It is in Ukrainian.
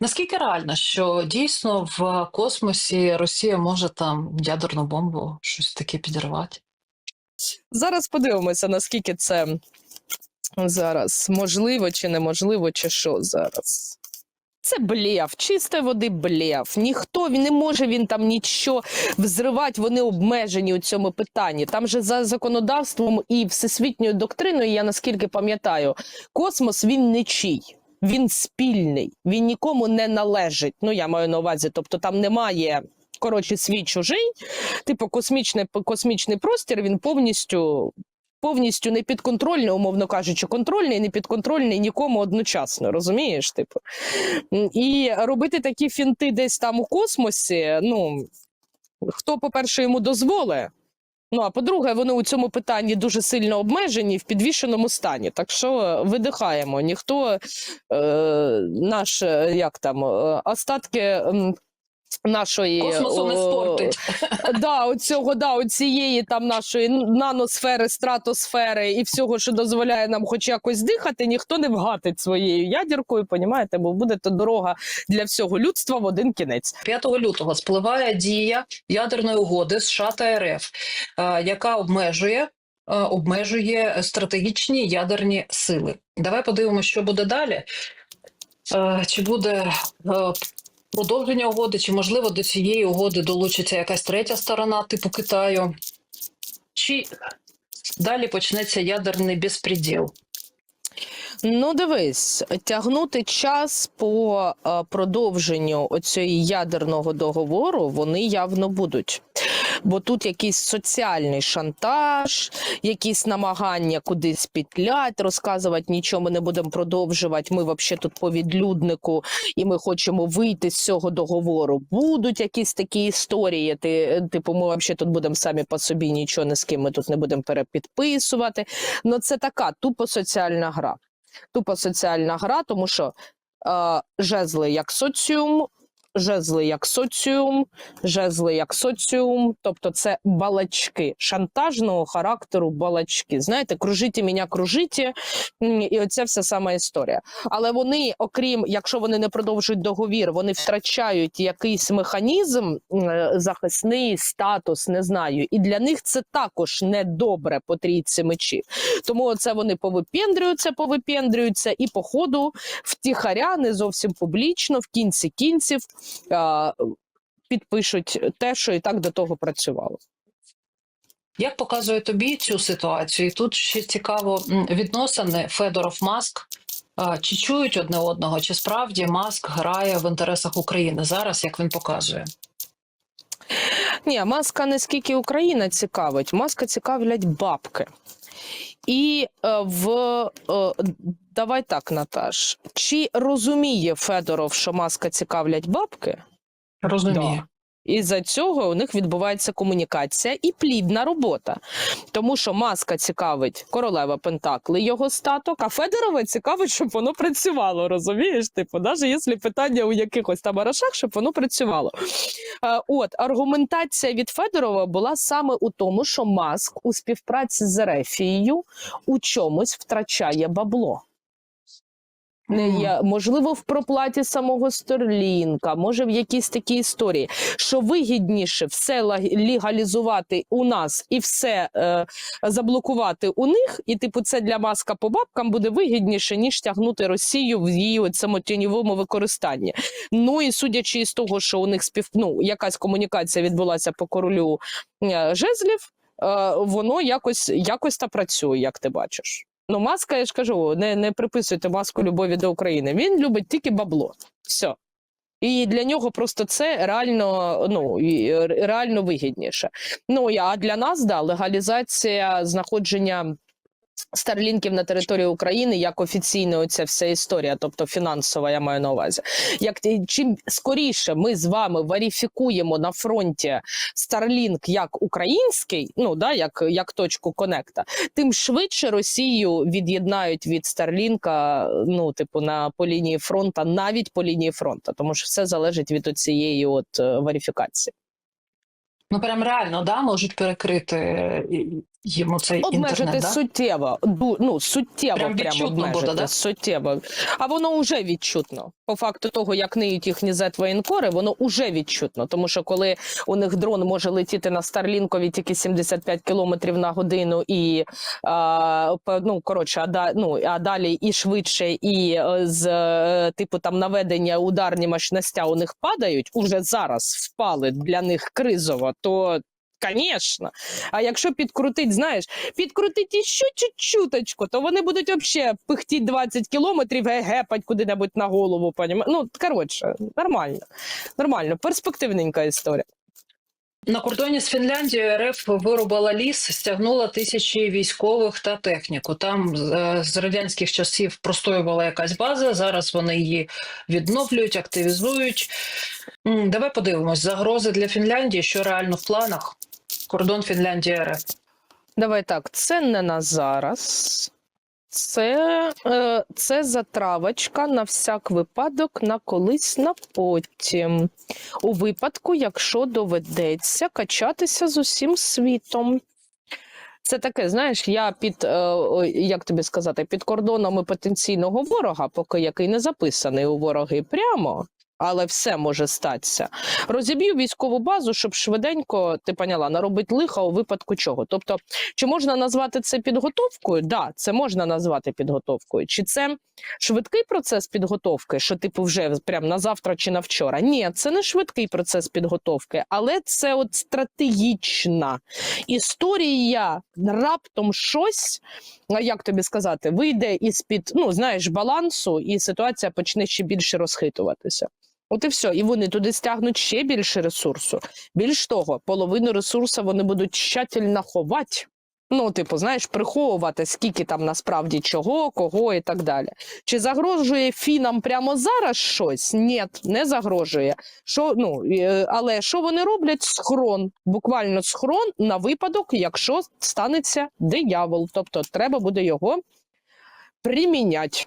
Наскільки реально, що дійсно в космосі Росія може там ядерну бомбу щось таке підірвати? Зараз подивимося, наскільки це зараз можливо чи неможливо, чи що зараз. Це блєв, чистої води блєв. Ніхто він не може він там нічого взривати, вони обмежені у цьому питанні. Там же за законодавством і всесвітньою доктриною, я наскільки пам'ятаю, космос він нічий. Він спільний, він нікому не належить. Ну я маю на увазі, тобто там немає коротше свій чужий. Типу, космічний космічний простір він повністю. Повністю непідконтрольний, умовно кажучи, контрольний, непідконтрольний нікому одночасно, розумієш? Типу. І робити такі фінти десь там у космосі. Ну хто, по-перше, йому дозволить. Ну а по-друге, вони у цьому питанні дуже сильно обмежені в підвішеному стані. Так що видихаємо. Ніхто е, наш е, як там е, остатки. Нашої Космосу не спортить. да, оцього, да, оцієї там нашої наносфери, стратосфери і всього, що дозволяє нам хоч якось дихати, ніхто не вгатить своєю ядіркою, понімаєте, бо буде то дорога для всього людства в один кінець. 5 лютого спливає дія ядерної угоди США та РФ, е, яка обмежує. е, Обмежує стратегічні ядерні сили. Давай подивимося, що буде далі. Е, Чи буде продовження угоди, чи можливо до цієї угоди долучиться якась третя сторона, типу Китаю, чи далі почнеться ядерний безпреділ. Ну, дивись, тягнути час по е, продовженню оцього ядерного договору вони явно будуть. Бо тут якийсь соціальний шантаж, якісь намагання кудись пітлять, розказувати нічого ми не будемо продовжувати. Ми взагалі тут по відлюднику, і ми хочемо вийти з цього договору. Будуть якісь такі історії. Ти, типу, ми взагалі тут будемо самі по собі, нічого не з ким ми тут не будемо перепідписувати. Ну це така тупо соціальна гра. Тупо соціальна гра, тому що жезли як соціум, жезли як соціум, жезли як соціум, тобто це балачки шантажного характеру балачки. Знаєте, кружиті мене, кружиті, і оця вся сама історія. Але вони, окрім якщо вони не продовжують договір, вони втрачають якийсь механізм захисний статус, не знаю. І для них це також недобре по трійці мечів. Тому оце вони повипендрюються, повипендрюються, і по ходу втіхаря, не зовсім публічно, в кінці кінців підпишуть те, що і так до того працювало. Як показує тобі цю ситуацію? І тут ще цікаво відносини Федоров Маск. Чи чують одне одного, чи справді Маск грає в інтересах України зараз, як він показує? Ні, маска не скільки Україна цікавить, маска цікавлять бабки. І е, в е, давай так, Наташ, чи розуміє Федоров, що маска цікавлять бабки? Розумію. І за цього у них відбувається комунікація і плідна робота. Тому що маска цікавить королева Пентакли, його статок, а Федорова цікавить, щоб воно працювало. Розумієш? Типу, навіть якщо питання у якихось там арашах, щоб воно працювало. Е, От аргументація від Федорова була саме у тому, що маск у співпраці з Ерефією у чомусь втрачає бабло. Не я, можливо, в проплаті самого Стерлінка, може в якійсь такій історії, що вигідніше все легалізувати у нас і все е, заблокувати у них, і типу це для маска по бабкам буде вигідніше, ніж тягнути Росію в її цьому тіньовому використанні. Ну і судячи із того, що у них спів... ну, якась комунікація відбулася по королю е, жезлів, е, воно якось, якось та працює, як ти бачиш. Ну, маска, я ж кажу, не, не приписуйте маску любові до України. Він любить тільки бабло. Все. І для нього просто це реально ну е, реально вигідніше. Ну а для нас да легалізація знаходження старлінків на території України як офіційна оця вся історія, тобто фінансова, я маю на увазі. Як чим скоріше ми з вами верифікуємо на фронті Starlink як український, ну да, як, як точку конекта, тим швидше Росію від'єднають від Старлінка, ну типу на по лінії фронта, навіть по лінії фронту, тому що все залежить від цієї от е, верифікації. Ну прям реально да, можуть перекрити їм цей Обмежити інтернет. Да? суттєво, ну суттєво Прям прямо обмежити, буде, да? суттєво. А воно вже відчутно. По факту того, як ниють їхні Z-воєнкори, воно вже відчутно. Тому що коли у них дрон може летіти на Старлінкові тільки 75 кілометрів на годину, і а, ну коротше, а, да, ну, а далі і швидше, і е, з е, типу там наведення ударні мощностя у них падають, уже зараз впали для них кризово, то. Звісно. А якщо підкрутить, знаєш, підкрутить іще чуть-чуточку, то вони будуть взагалі пихтіть 20 кілометрів, гепать куди-небудь на голову. Понім... Ну, коротше, нормально. Нормально, перспективненька історія. На кордоні з Фінляндією РФ вирубала ліс, стягнула тисячі військових та техніку. Там е, з радянських часів простоювала якась база. Зараз вони її відновлюють, активізують. Давай подивимось загрози для Фінляндії, що реально в планах. Кордон Фінляндії РФ. Давай так, це не на зараз. Це, е, це затравочка на всяк випадок на колись на потім. У випадку, якщо доведеться качатися з усім світом. Це таке, знаєш, я під е, як тобі сказати, під кордонами потенційного ворога, поки який не записаний у вороги прямо, але все може статися. Розіб'ю військову базу, щоб швиденько, ти поняла, наробить лиха у випадку чого. Тобто, чи можна назвати це підготовкою? Да, це можна назвати підготовкою. Чи це швидкий процес підготовки, що типу вже прям на завтра чи на вчора? Ні, це не швидкий процес підготовки, але це от стратегічна історія. Раптом щось, як тобі сказати, вийде із під ну знаєш балансу, і ситуація почне ще більше розхитуватися. От і все, і вони туди стягнуть ще більше ресурсу. Більш того, половину ресурсу вони будуть тщательно ховати. Ну, типу, знаєш, приховувати, скільки там насправді чого, кого і так далі. Чи загрожує фінам прямо зараз щось? Ні, не загрожує. Що, ну, е, але що вони роблять? Схрон. Буквально схрон на випадок, якщо станеться диявол. Тобто треба буде його приміняти.